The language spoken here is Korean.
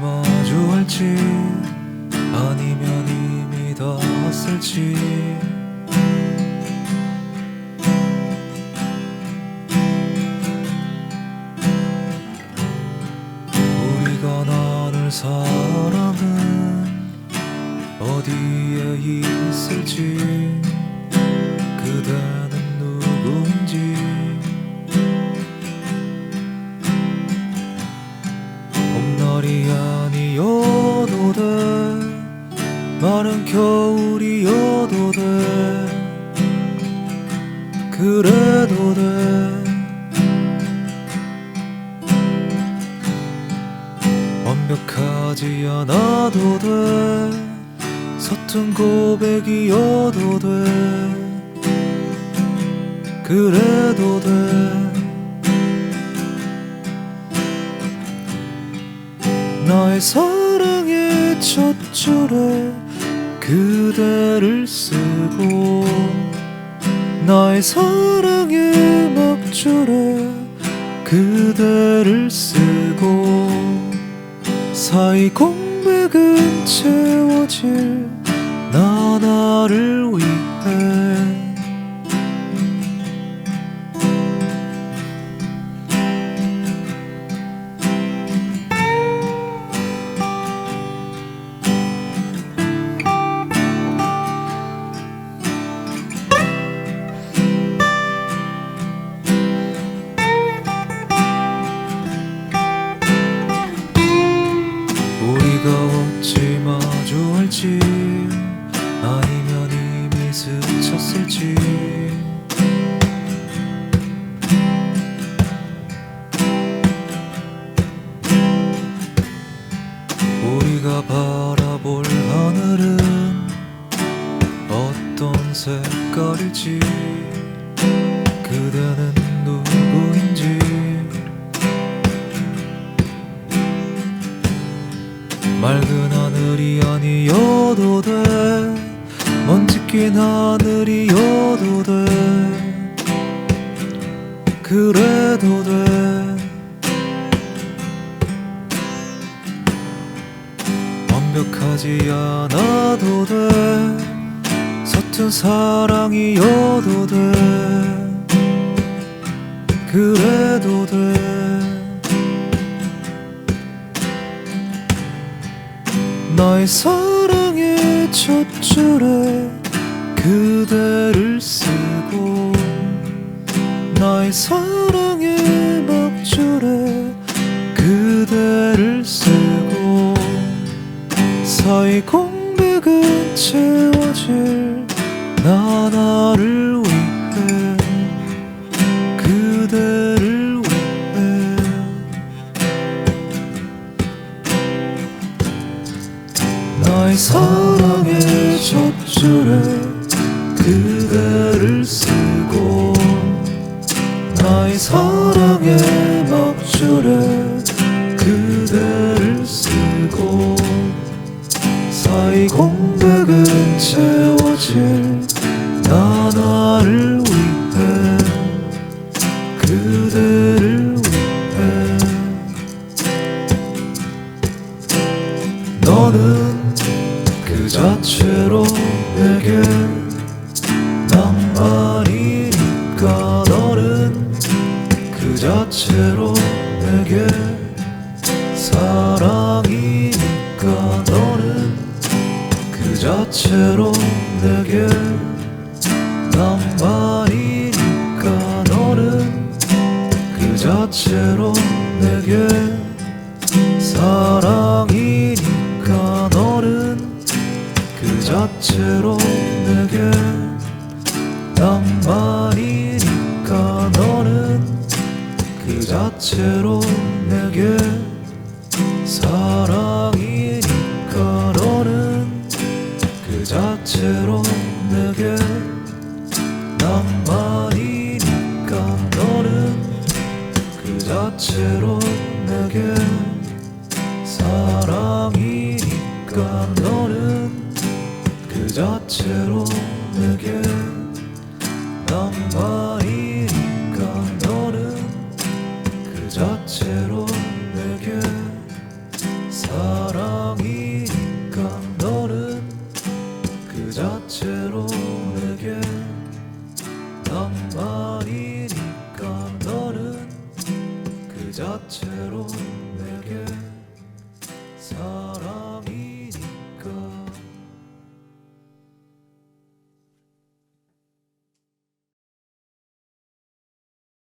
마주할지. 아니면 이미 다 왔을지. 우리가 나눌 사랑은 어디에 있을지 겨울이어도 돼. 그래도 돼. 완벽하지 않아도 돼. 서툰 고백이어도 돼. 그래도 돼. 나의 사랑의 첫 줄에 그대를 쓰고 나의 사랑의 막줄에 그대를 쓰고 사이 공백은 채워질 나 나를 위해 마주할지 아니면 이미 스쳤을지. 우리가 바라볼 하늘은 어떤 색깔일지 아니어도 돼. 먼지 낀 하늘이어도 돼. 그래도 돼. 완벽하지 않아도 돼. 서툰 사랑이어도 돼. 그래도 돼. 나의 사랑의 첫 줄에 그대를 쓰고 나의 사랑의 막줄에 그대를 쓰고 사이 공백은 채워질 나 나를 위해 그대를 위해 나의 사랑의 첫 줄에 그대를 쓰고 나의 사랑의 막줄에 그대를 쓰고 사이 공백은 채워질 그 자체로 내게 사랑이니까 너는 그 자체로 내게 낭만이니까 너는 그 자체로 내게 사랑이니까 너는 그 자체로 내게 낭만이 그 자체로 내게 사랑이니까 너는 그 자체로 내게 낭만이니까 너는 그 자체로 내게 사랑이니까 그자체로 내게 넌 말이니까 너는 그 자체로